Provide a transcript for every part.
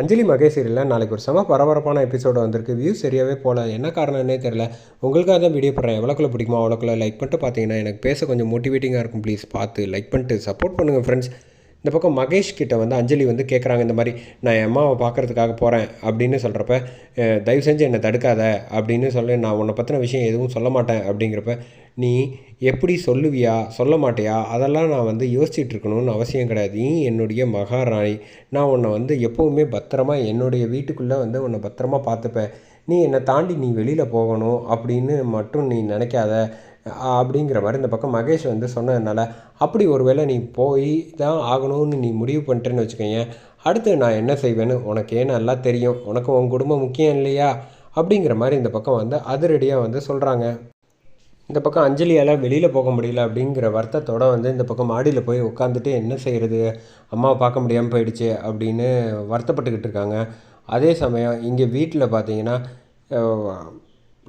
அஞ்சலி மகேஷ் சீரியலில் நாளைக்கு ஒரு செம பரபரப்பான எபிசோடு வந்திருக்கு. வியூ சரியாகவே போகல. என்ன காரணம்னே தெரில உங்களுக்காக தான் வீடியோ போடுறேன். எவ்வளோக்குள்ள பிடிக்குமோ அவ்வளோக்குள்ள லைக் பண்ணிட்டு பார்த்தீங்கன்னா எனக்கு பேச கொஞ்சம் மோட்டிவேட்டிங்காக இருக்கும். ப்ளீஸ் பார்த்து லைக் பண்ணிட்டு சப்போர்ட் பண்ணுங்கள் ஃப்ரெண்ட்ஸ் இந்த பக்கம் மகேஷ் கிட்ட வந்து அஞ்சலி வந்து கேட்குறாங்க இந்த மாதிரி நான் என் அம்மாவை பார்க்கறதுக்காக போகிறேன் அப்படின்னு சொல்கிறப்ப தயவு செஞ்சு என்னை தடுக்காத அப்படின்னு சொல்லி நான் உன்னை பற்றின விஷயம் எதுவும் சொல்ல மாட்டேன் அப்படிங்கிறப்ப நீ எப்படி சொல்லுவியா? சொல்ல மாட்டியா? அதெல்லாம் நான் வந்து யோசிச்சுட்டு இருக்கணும்னு அவசியம் கிடையாது. நீ என்னுடைய மகாராணி. நான் உன்னை வந்து எப்போவுமே பத்திரமா என்னுடைய வீட்டுக்குள்ளே வந்து உன்னை பத்திரமா பார்த்துப்பேன். நீ என்னை தாண்டி நீ வெளியில் போகணும் அப்படின்னு மட்டும் நீ நினைக்காத. அப்படிங்கிற மாதிரி இந்த பக்கம் மகேஷ் வந்து சொன்னதுனால அப்படி ஒருவேளை நீ போய் தான் ஆகணும்னு நீ முடிவு பண்ணிட்டேன்னு வச்சுக்கோங்க அடுத்து நான் என்ன செய்வேன்னு உனக்கு ஏன் நல்லா தெரியும். உனக்கு உன் குடும்பம் முக்கியம் இல்லையா? அப்படிங்கிற மாதிரி இந்த பக்கம் வந்து அதிரடியாக வந்து சொல்கிறாங்க இந்த பக்கம் அஞ்சலியால் வெளியில் போக முடியல அப்படிங்கிற வருத்தத்தோட வந்து இந்த பக்கம் மாடியில் போய் உட்காந்துட்டு என்ன செய்கிறது அம்மாவை பார்க்க முடியாமல் போயிடுச்சு அப்படின்னு வருத்தப்பட்டுக்கிட்டு இருக்காங்க. அதே சமயம் இங்கே வீட்டில் பார்த்தீங்கன்னா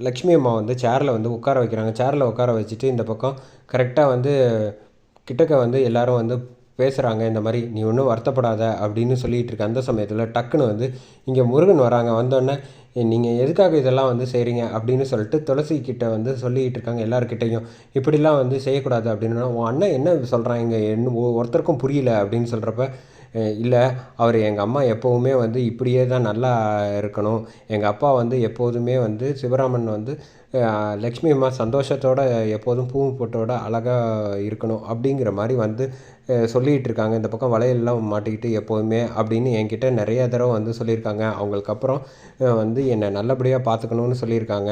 லக்ஷ்மி அம்மா வந்து சேரில் வந்து உட்கார வைக்கிறாங்க. சேரில் உட்கார வச்சுட்டு இந்த பக்கம் கரெக்டாக வந்து கிட்டக்க வந்து எல்லாரும் வந்து பேசுகிறாங்க இந்த மாதிரி நீ ஒன்றும் வருத்தப்படாத அப்படின்னு சொல்லிகிட்டு இருக்க. அந்த சமயத்தில் டக்குன்னு வந்து இங்கே முருகன் வராங்க. வந்தோடனே நீங்கள் எதுக்காக இதெல்லாம் வந்து செய்கிறீங்க அப்படின்னு சொல்லிட்டு துளசி கிட்ட வந்து சொல்லிகிட்டு இருக்காங்க எல்லாருக்கிட்டையும் இப்படிலாம் வந்து செய்யக்கூடாது அப்படின்னா. உன் அண்ணன் என்ன சொல்கிறான் இங்கே என்ன ஒருத்தருக்கும் புரியல அப்படின்னு சொல்கிறப்ப இல்லை அவர் எங்கள் அம்மா எப்போவுமே வந்து இப்படியே தான் நல்லா இருக்கணும். எங்கள் அப்பா வந்து எப்போதுமே வந்து சிவராமன் வந்து லக்ஷ்மி அம்மா சந்தோஷத்தோடு எப்போதும் பூ போட்டோட அழகாக இருக்கணும் அப்படிங்கிற மாதிரி வந்து சொல்லிகிட்டு இருக்காங்க. இந்த பக்கம் வளையல்லாம் மாட்டிக்கிட்டு எப்போதுமே அப்படின்னு என்கிட்ட நிறைய தடவை வந்து சொல்லியிருக்காங்க. அவங்களுக்கு அப்புறம் வந்து என்னை நல்லபடியாக பார்த்துக்கணும்னு சொல்லியிருக்காங்க.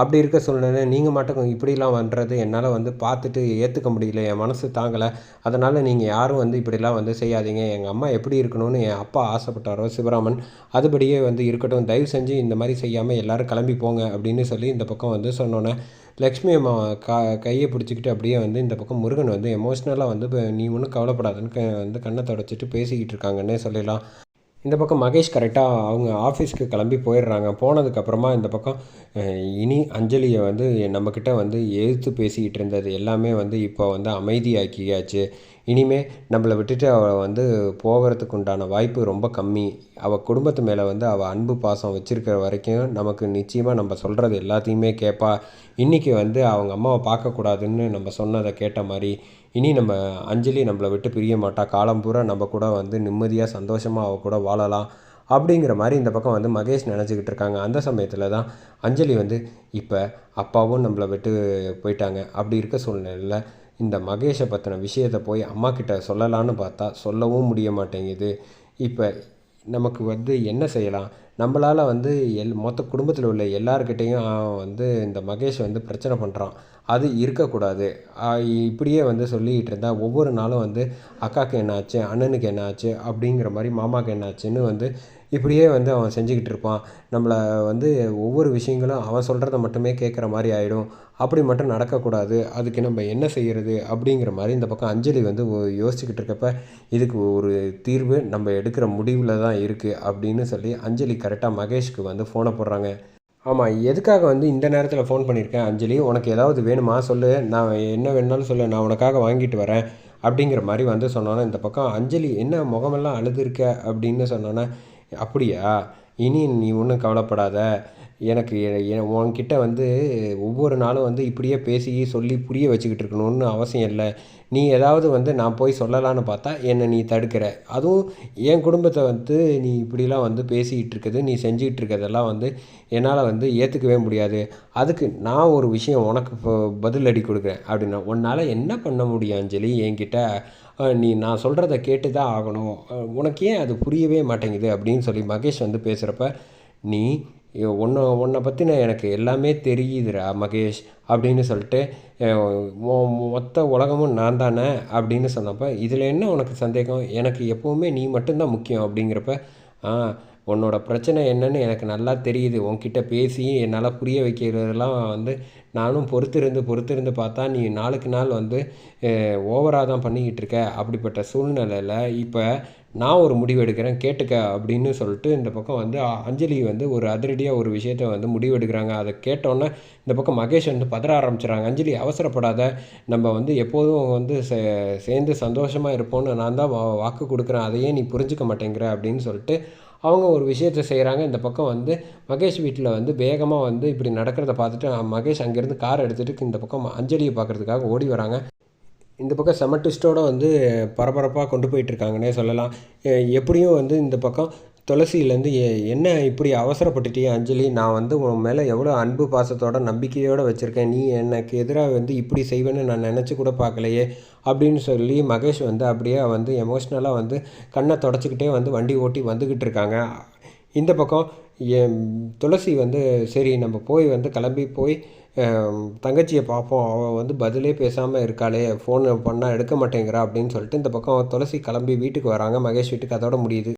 அப்படி இருக்க சூழ்நிலை நீங்கள் மட்டும் இப்படிலாம் பண்ணுறது என்னால் வந்து பார்த்துட்டு ஏற்றுக்க முடியல. என் மனசு தாங்கலை. அதனால் நீங்கள் யாரும் வந்து இப்படிலாம் வந்து செய்யாதீங்க. எங்கள் அம்மா எப்படி இருக்கணும்னு என் அப்பா ஆசைப்பட்டாரோ சிவராமன் அதுபடியே வந்து இருக்கட்டும். தயவு செஞ்சு இந்த மாதிரி செய்யாமல் எல்லோரும் கிளம்பி போங்க அப்படின்னு சொல்லி இந்த பக்கம் வந்து சொன்னோன்னே லக்ஷ்மி அம்மா கா கையை பிடிச்சிக்கிட்டு அப்படியே வந்து இந்த பக்கம் முருகன் வந்து எமோஷ்னலாக வந்து இப்போ நீ ஒன்றும் கவலைப்படாதுன்னு க- வந்து கண்ணை தொடச்சிட்டு பேசிக்கிட்டு இருக்காங்கன்னே சொல்லலாம் இந்த பக்கம் மகேஷ் கரெக்டாக அவங்க ஆஃபீஸ்க்கு கிளம்பி போயிடுறாங்க. போனதுக்கப்புறமா இந்த பக்கம் இனி அஞ்சலியை வந்து நம்மக்கிட்ட வந்து எதிர்த்து பேசிக்கிட்டு இருந்தது. எல்லாமே வந்து இப்போ வந்து அமைதியாக்கியாச்சு. இனிமே நம்மளை விட்டுட்டு அவள் வந்து போகிறதுக்கு உண்டான வாய்ப்பு ரொம்ப கம்மி. அவள் குடும்பத்து மேலே வந்து அவள் அன்பு பாசம் வச்சுருக்கிற வரைக்கும் நமக்கு நிச்சயமாக நம்ம சொல்கிறது எல்லாத்தையுமே கேட்பா இன்றைக்கி வந்து அவங்க அம்மாவை பார்க்கக்கூடாதுன்னு நம்ம சொன்னதை கேட்ட மாதிரி இனி நம்ம அஞ்சலி நம்மளை விட்டு பிரிய மாட்டா. காலம் பூரா நம்ம கூட வந்து நிம்மதியாக சந்தோஷமாக அவள் கூட வாழலாம் அப்படிங்கிற மாதிரி இந்த பக்கம் வந்து மகேஷ் நினச்சிக்கிட்டு இருக்காங்க. அந்த சமயத்தில் தான் அஞ்சலி வந்து இப்போ அப்பாவும் நம்மளை விட்டு போயிட்டாங்க. அப்படி இருக்க சூழ்நிலையில் இந்த மகேஷை பற்றின விஷயத்தை போய் அம்மா கிட்ட சொல்லலான்னு பார்த்தா சொல்லவும் முடிய மாட்டேங்குது. இப்போ நமக்கு வந்து என்ன செய்யலாம்? நம்மளால் வந்து எல் மொத்த குடும்பத்தில் உள்ள எல்லாருக்கிட்டேயும் வந்து இந்த மகேஷ் வந்து பிரச்சனை பண்ணுறான் அது இருக்கக்கூடாது. இப்படியே வந்து சொல்லிகிட்டு இருந்தால் ஒவ்வொரு நாளும் வந்து அக்காவுக்கு என்ன ஆச்சு அண்ணனுக்கு என்ன ஆச்சு அப்படிங்கிற மாதிரி மாமாவுக்கு என்ன ஆச்சுன்னு வந்து இப்படியே வந்து அவன் செஞ்சுக்கிட்டு இருப்பான். நம்மளை வந்து ஒவ்வொரு விஷயங்களும் அவன் சொல்கிறத மட்டுமே கேட்குற மாதிரி ஆகிடும் அப்படி மட்டும் நடக்கக்கூடாது. அதுக்கு நம்ம என்ன செய்கிறது அப்படிங்கிற மாதிரி இந்த பக்கம் அஞ்சலி வந்து யோசிச்சுக்கிட்டு இருக்கப்ப இதுக்கு ஒரு தீர்வு நம்ம எடுக்கிற முடிவில் தான் இருக்குது அப்படின்னு சொல்லி அஞ்சலி கரெக்டாக மகேஷ்க்கு வந்து ஃபோனை போடுறாங்க. ஆமாம் எதுக்காக வந்து இந்த நேரத்தில் ஃபோன் பண்ணியிருக்கேன் அஞ்சலி? உனக்கு ஏதாவது வேணுமா? சொல்லு. நான் என்ன வேணுனாலும் சொல்லு. நான் உனக்காக வாங்கிட்டு வரேன் அப்படிங்கிற மாதிரி வந்து சொன்னோன்னே இந்த பக்கம் அஞ்சலி என்ன முகமெல்லாம் அழுதுருக்க? அப்படின்னு சொன்னோன்னே அப்படியா? இனி நீ ஒன்றும் கவலைப்படாத. எனக்கு உன்கிட்ட வந்து ஒவ்வொரு நாளும் வந்து இப்படியே பேசி சொல்லி புரிய வச்சுக்கிட்டு இருக்கணும்னு அவசியம் இல்லை. நீ ஏதாவது வந்து நான் போய் சொல்லலான்னு பார்த்தா என்னை நீ தடுக்கிற. அதுவும் என் குடும்பத்தை வந்து நீ இப்படிலாம் வந்து பேசிக்கிட்டு இருக்குது. நீ செஞ்சுக்கிட்டு இருக்கிறதெல்லாம் வந்து என்னால் வந்து ஏற்றுக்கவே முடியாது. அதுக்கு நான் ஒரு விஷயம் உனக்கு பதிலடி கொடுக்குறேன் அப்படின்னா உன்னால் என்ன பண்ண முடியும் அஞ்சலி? என்கிட்ட நீ நான் சொல்கிறத கேட்டு தான் ஆகணும் உனக்கு ஏன் அது புரியவே மாட்டேங்குது? அப்படின்னு சொல்லி மகேஷ் வந்து பேசுகிறப்ப நீ உன்னை உன்னை பற்றின எனக்கு எல்லாமே தெரியுதுடா மகேஷ் அப்படின்னு சொல்லிட்டு மொத்த உலகமும் நான் தானே? அப்படின்னு சொன்னப்போ இதில் என்ன உனக்கு சந்தேகம்? எனக்கு எப்போவுமே நீ மட்டும்தான் முக்கியம் அப்படிங்கிறப்ப ஆ உன்னோட பிரச்சனை என்னன்னு எனக்கு நல்லா தெரியுது. உன்கிட்ட பேசி என்னால் புரிய வைக்கிறதெல்லாம் வந்து நானும் பொறுத்திருந்து பொறுத்திருந்து பார்த்தா நீ நாளுக்கு நாள் வந்து ஓவராக தான் பண்ணிக்கிட்டு இருக்க. அப்படிப்பட்ட சூழ்நிலையில் இப்போ நான் ஒரு முடிவு எடுக்கிறேன் கேட்டுக்க அப்படின்னு சொல்லிட்டு இந்த பக்கம் வந்து அஞ்சலி வந்து ஒரு அதிரடியாக ஒரு விஷயத்த வந்து முடிவு எடுக்கிறாங்க அதை கேட்டோன்னே இந்த பக்கம் மகேஷ் வந்து பதற ஆரம்பிச்சிடுறாங்க அஞ்சலி அவசரப்படாத. நம்ம வந்து எப்போதும் வந்து சே சேர்ந்து சந்தோஷமாக இருப்போம்னு நான் தான் வா- வாக்கு கொடுக்குறேன். அதையே நீ புரிஞ்சுக்க மாட்டேங்கிற அப்படின்னு சொல்லிட்டு அவங்க ஒரு விஷயத்த செய்கிறாங்க இந்த பக்கம் வந்து மகேஷ் வீட்டில் வந்து வேகமாக வந்து இப்படி நடக்கிறத பார்த்துட்டு மகேஷ் அங்கேருந்து கார் எடுத்துகிட்டு இந்த பக்கம் அஞ்சலியை பார்க்குறதுக்காக ஓடி வராங்க. இந்த பக்கம் செம ட்விஸ்ட்டோட வந்து பரபரப்பாக கொண்டு போயிட்டுருக்காங்கன்னே சொல்லலாம். எப்படியும் வந்து இந்த பக்கம் துளசியிலேருந்து என்ன இப்படி அவசரப்பட்டுட்டியே அஞ்சலி? நான் வந்து உன் மேலே எவ்வளோ அன்பு பாசத்தோட நம்பிக்கையோடு வச்சுருக்கேன். நீ எனக்கு எதிராக வந்து இப்படி செய்வேன்னு நான் நினச்சி கூட பார்க்கலையே அப்படின்னு சொல்லி மகேஷ் வந்து அப்படியே வந்து எமோஷ்னலாக வந்து கண்ணை தொடச்சிக்கிட்டே வந்து வண்டி ஓட்டி வந்துக்கிட்டு இருக்காங்க. இந்த பக்கம் என் துளசி வந்து சரி நம்ம போய் வந்து கிளம்பி போய் தங்கச்சியை பார்ப்போம். அவள் வந்து பதிலே பேசாமல் இருக்காளே ஃபோன் பண்ணால் எடுக்க மாட்டேங்கிறா அப்படின்னு சொல்லிட்டு இந்த பக்கம் துளசி கிளம்பி வீட்டுக்கு வராங்க. மகேஷ் வீட்டுக்கு அதோட முடியுது.